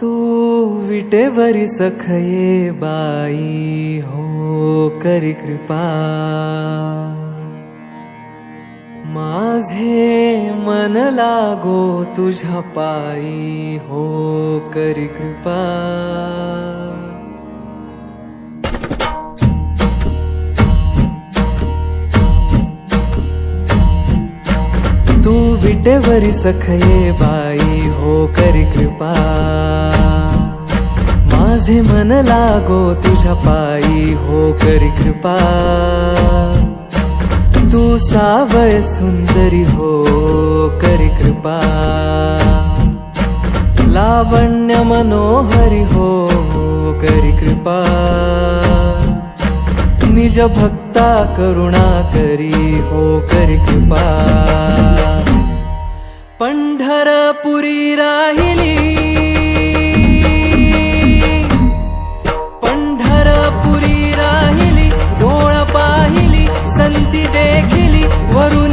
तू विटेवरी सखये बाई हो करी कृपा. माझे मन लागो तुझ्या पायी हो करी कृपा. तू विटेवरी सखये बाई हो करी कृपा. माझे मन लागो तुझ्या पायी हो करी कृपा. तू सावय सुंदरी हो करी कृपा. लावण्य मनोहरी हो करी कृपा. निज भक्ता करुणा करी हो करी कृपा. पंढरपुरी राहिली. पंढरपुरी राहिली डोळ पाहिली संती देखिली वरून